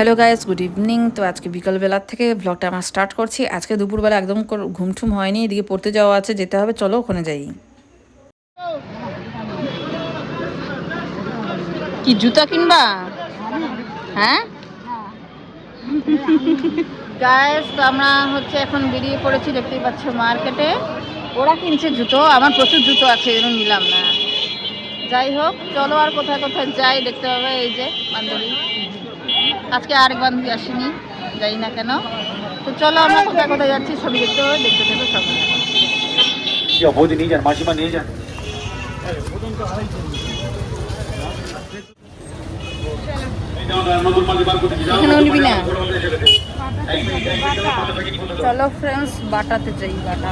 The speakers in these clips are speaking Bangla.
হ্যালো গাইস গুড ইভিনিং তো আজকে বিকালবেলার থেকে ব্লগটা আমার স্টার্ট করছি। আজকে দুপুরবেলা একদম ঘুমঠুম হয়নি এদিকে পড়তে যাওয়া আছে যেতে হবে চলো ওখানে যাই। কি জুতা কিনবা? হ্যাঁ? তো আমরা হচ্ছে এখন বেরিয়ে পড়েছি দেখতেই পাচ্ছ মার্কেটে ওরা কিনছে জুতো আমার প্রচুর জুতো আছে জন্য নিলাম না। যাই হোক চলো আর কোথায় কোথায় যাই দেখতে হবে এই যে বান্ধবী। আজকে আরেক বান্ধবী আসেনি যাই না কেন। তো চলো আমরা কোথায় কোথায় যাচ্ছি ছবি দেখতে হবে দেখতে থাকো সবাই বৌদি নিয়ে যান মাসিমা নিয়ে যান। চলো ফ্রেন্ডস বাটাতে যাই বাটা।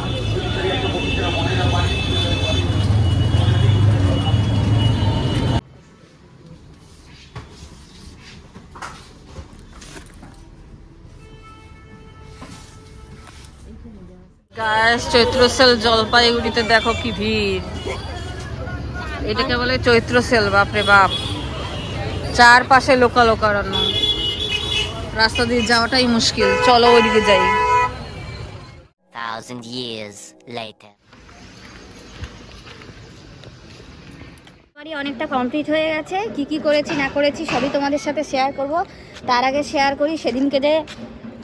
গাছ চৈত্র সেল জলপাইগুড়িতে দেখো কি ভিড়। এটাকে বলে চৈত্র সেল বাপরে বাপ। চারপাশে লোকা লোকারণ্য রাস্তা দিয়ে যাওয়াটাই মুশকিল। চলো ওইদিকে যাই। Thousand years later. বাড়ি অনেকটা কমপ্লিট হয়ে গেছে। কি কি করেছি না করেছি সবই তোমাদের সাথে শেয়ার করব। তার আগে শেয়ার করি সেদিনকে যে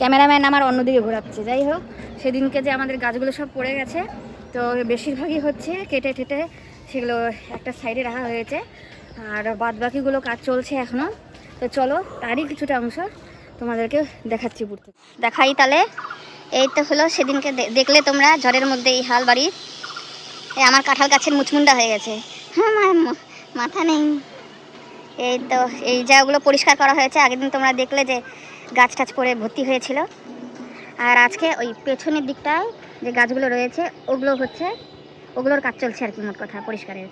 ক্যামেরাম্যান আমার অন্যদিকে ঘোরাচ্ছে। যাই হোক, সেদিনকে যে আমাদের গাছগুলো সব পড়ে গেছে, তো বেশিরভাগই হচ্ছে কেটে টেটে সেগুলো একটা সাইডে রাখা হয়েছে। আর বাদ বাকিগুলো কাজ চলছে এখনও তো চলো, তারই কিছুটা অংশ তোমাদেরকে দেখাচ্ছি ঘুরতে দেখাই তাহলে, এই তো হলো সেদিনকে দেখলে তোমরা ঝড়ের মধ্যে এই হাল এই আমার কাঁঠাল গাছের মুচমুন্ডা হয়ে গেছে। হ্যাঁ মাথা নেই। এই তো, এই জায়গাগুলো পরিষ্কার করা হয়েছে। আগের দিন তোমরা দেখলে যে গাছ টাছ পড়ে ভর্তি হয়েছিল। আর আজকে ওই পেছনের দিকটায় যে গাছগুলো রয়েছে, ওগুলো হচ্ছে, ওগুলোর কাজ চলছে আর কি মোট কথা পরিষ্কারের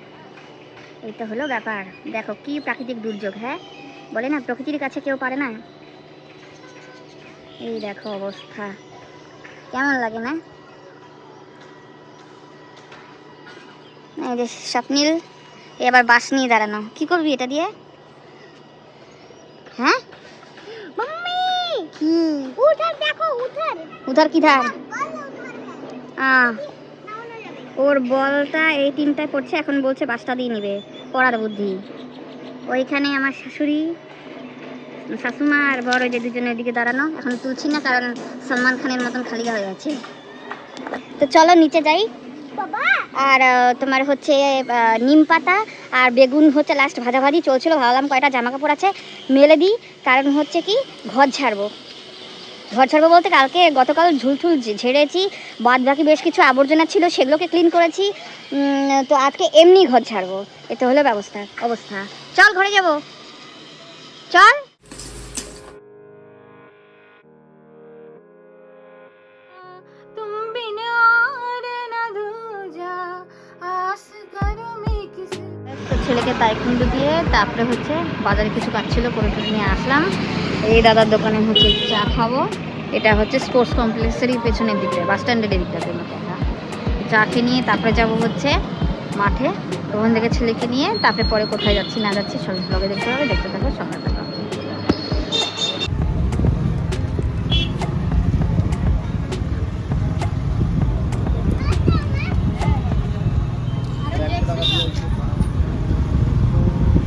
এই তো হলো ব্যাপার। দেখো কি প্রাকৃতিক দুর্যোগ হ্যাঁ? বলে না, প্রকৃতির কাছে কেউ পারে না। এই দেখো অবস্থা। কেমন লাগে, না? এই যে স্বপ্নীল এবার বাস নিয়ে দাঁড়ানো। কি করবি এটা দিয়ে? হ্যাঁ? উধার দেখো উধার উধার কি ধার? আহ ওর বলটা এই তিনটায় পড়ছে এখন বলছে বাসটা দিয়ে নিবে। পড়ার বুদ্ধি। ওইখানে আমার শাশুড়ি শাশুমা আর বড় যে দুজনের দিকে দাঁড়ানো এখন তুলছি না কারণ সলমান খানের মতন খালি হয়ে আছে। তো চলো নিচে যাই। আর তোমার হচ্ছে নিম পাতা আর বেগুন হচ্ছে লাস্ট ভাজাভাজি চলছিল। ভাবলাম কয়টা জামা কাপড় আছে, মেলে দিই। কারণ হচ্ছে কি, ঘর ঝাড়বো। ঘর ছাড়বো বলতে কালকে গতকাল ঝুলঝুল ঝেড়েছি। বাদ বাকি বেশ কিছু আবর্জনা ছিল, সেগুলোকে ক্লিন করেছি। তো আজকে এমনি ঘর ছাড়বো এতে হলো ব্যবস্থা, অবস্থা। চল ঘরে যাব। চল। ছেলেকে তাইকুন্ডু দিয়ে তারপরে হচ্ছে বাজারে কিছু কাজ ছিল করে নিয়ে আসলাম। এই দাদার দোকানে হচ্ছে চা খাব। এটা হচ্ছে স্পোর্টস কমপ্লেক্সেরই পেছনের দিকটা বাস স্ট্যান্ডের দিকটাতে চা খেয়ে নিয়ে তারপরে যাব হচ্ছে মাঠে। ওখান থেকে ছেলেকে নিয়ে, তারপরে পরে কোথায় যাচ্ছি না যাচ্ছি, সব ব্লগে দেখতে হবে দেখতে থাকবে সঙ্গে থাকো।